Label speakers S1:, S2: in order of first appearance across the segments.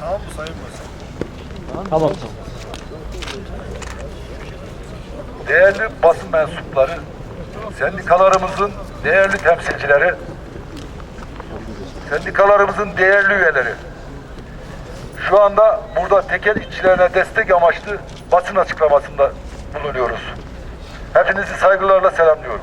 S1: Tamam mı Sayın Başkan?
S2: Tamam.
S3: değerli basın mensupları, sendikalarımızın değerli temsilcileri, sendikalarımızın değerli üyeleri, şu anda burada tekel işçilerine destek amaçlı basın açıklamasında bulunuyoruz. Hepinizi saygılarla selamlıyorum.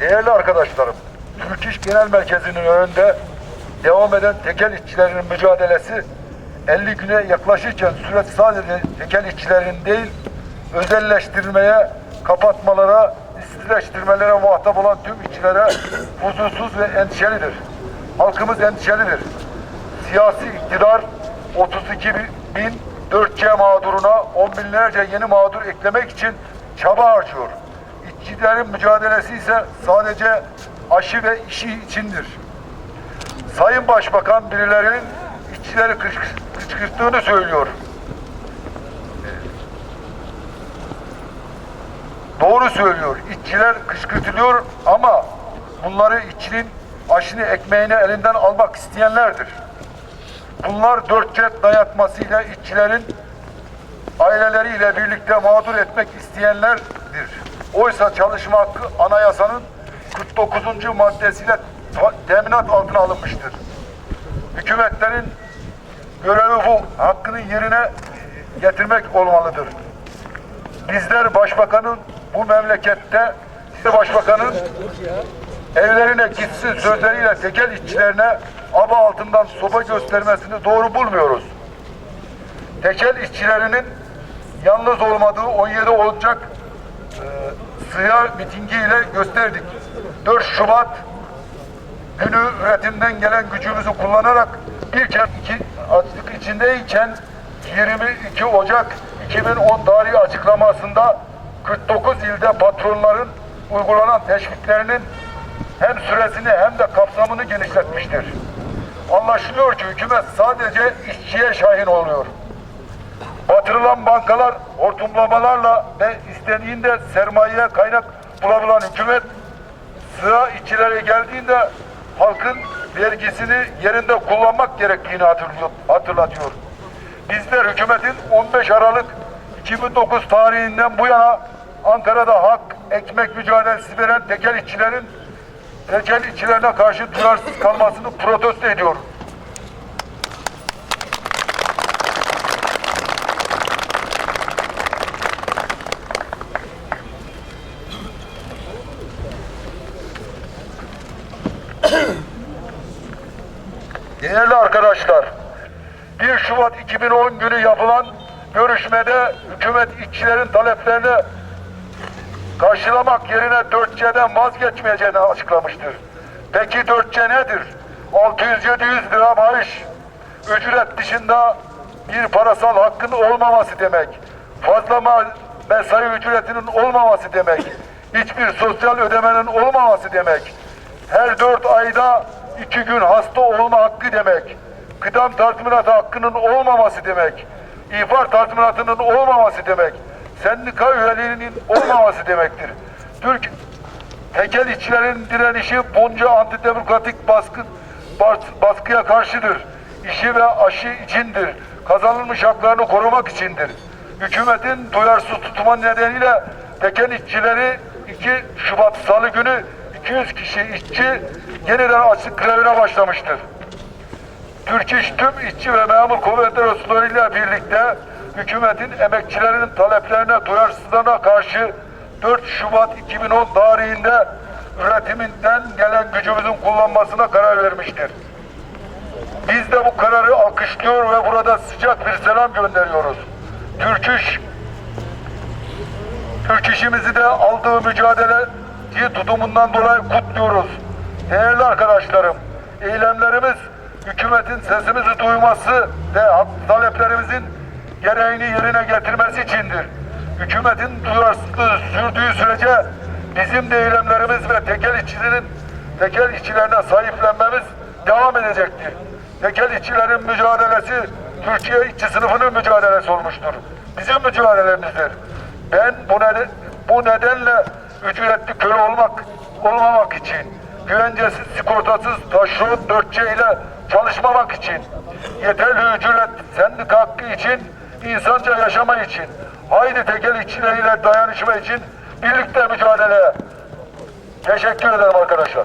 S3: Değerli arkadaşlarım, Türk İş Genel Merkezi'nin önünde devam eden tekel işçilerinin mücadelesi 50 güne yaklaşırken süreç sadece tekel işçilerin değil, özelleştirmeye, kapatmalara, işsizleştirmelere muhatap olan tüm işçilere huzursuz ve endişelidir. Halkımız endişelidir. Siyasi iktidar 32 bin 4C mağduruna on binlerce yeni mağdur eklemek için çaba harcıyor. İşçilerin mücadelesi ise sadece aşı ve işi içindir. Sayın Başbakan birilerinin işçileri kışk- kışkırttığını söylüyor. Doğru söylüyor. İşçiler kışkırtılıyor ama bunları işçinin aşını ekmeğini elinden almak isteyenlerdir. Bunlar dört cet dayatmasıyla işçilerin aileleriyle birlikte mağdur etmek isteyenlerdir. Oysa çalışma hakkı anayasanın 49. maddesiyle teminat altına alınmıştır. Hükümetlerin görevi bu. Hakkının yerine getirmek olmalıdır. Bizler başbakanın bu memlekette başbakanın evlerine gitsin sözleriyle tekel işçilerine aba altından soba göstermesini doğru bulmuyoruz. Tekel işçilerinin yalnız olmadığı 17 Ocak e, sıya mitingiyle gösterdik. 4 Şubat günü üretimden gelen gücümüzü kullanarak bir kez iki açlık içindeyken 22 Ocak 2010 tarihi açıklamasında 49 ilde patronların uygulanan teşviklerinin hem süresini hem de kapsamını genişletmiştir. Anlaşılıyor ki hükümet sadece işçiye şahin oluyor. Batırılan bankalar hortumlamalarla ve istediğinde sermayeye kaynak bulabilen hükümet sıra işçilere geldiğinde halkın vergisini yerinde kullanmak gerektiğini hatırlatıyor. Bizler hükümetin 15 Aralık 2009 tarihinden bu yana Ankara'da hak, ekmek mücadelesi veren tekel işçilerin tekel işçilerine karşı duyarsız kalmasını protesto ediyor. Değerli arkadaşlar, 1 Şubat 2010 günü yapılan görüşmede hükümet işçilerin taleplerini karşılamak yerine 4C'den vazgeçmeyeceğini açıklamıştır. Peki 4C nedir? 600-700 lira maaş, ücret dışında bir parasal hakkın olmaması demek. Fazla mesai ücretinin olmaması demek. Hiçbir sosyal ödemenin olmaması demek. Her dört ayda iki gün hasta olma hakkı demek. Kıdem tazminatı hakkının olmaması demek. İhbar tazminatının olmaması demek. Sendika üyeliğinin olmaması demektir. Türk tekel işçilerin direnişi bunca antidemokratik baskı, bas- baskıya karşıdır. İşi ve aşı içindir. Kazanılmış haklarını korumak içindir. Hükümetin duyarsız tutma nedeniyle tekel işçileri 2 Şubat Salı günü 200 kişi işçi yeniden açık grevine başlamıştır. Türk İş tüm işçi ve memur kuvvetler ile birlikte hükümetin emekçilerin taleplerine duyarsızlığına karşı 4 Şubat 2010 tarihinde üretiminden gelen gücümüzün kullanmasına karar vermiştir. Biz de bu kararı alkışlıyor ve burada sıcak bir selam gönderiyoruz. Türk İş Türk işimizi de aldığı mücadeleci tutumundan dolayı kutluyoruz. Değerli arkadaşlarım, eylemlerimiz hükümetin sesimizi duyması ve taleplerimizin gereğini yerine getirmesi içindir. Hükümetin duyarsızlığı sürdüğü sürece bizim de eylemlerimiz ve tekel işçilerin tekel işçilerine sahiplenmemiz devam edecektir. Tekel işçilerin mücadelesi Türkiye işçi sınıfının mücadelesi olmuştur. Bizim mücadelemizdir. Ben bu, neden, bu nedenle ücretli köle olmak olmamak için güvencesiz, sigortasız, taşeron 4C ile çalışmamak için, yeterli ücret, sendika hakkı için, insanca yaşama için, haydi tekel işçileriyle dayanışma için birlikte mücadele. Teşekkür ederim arkadaşlar.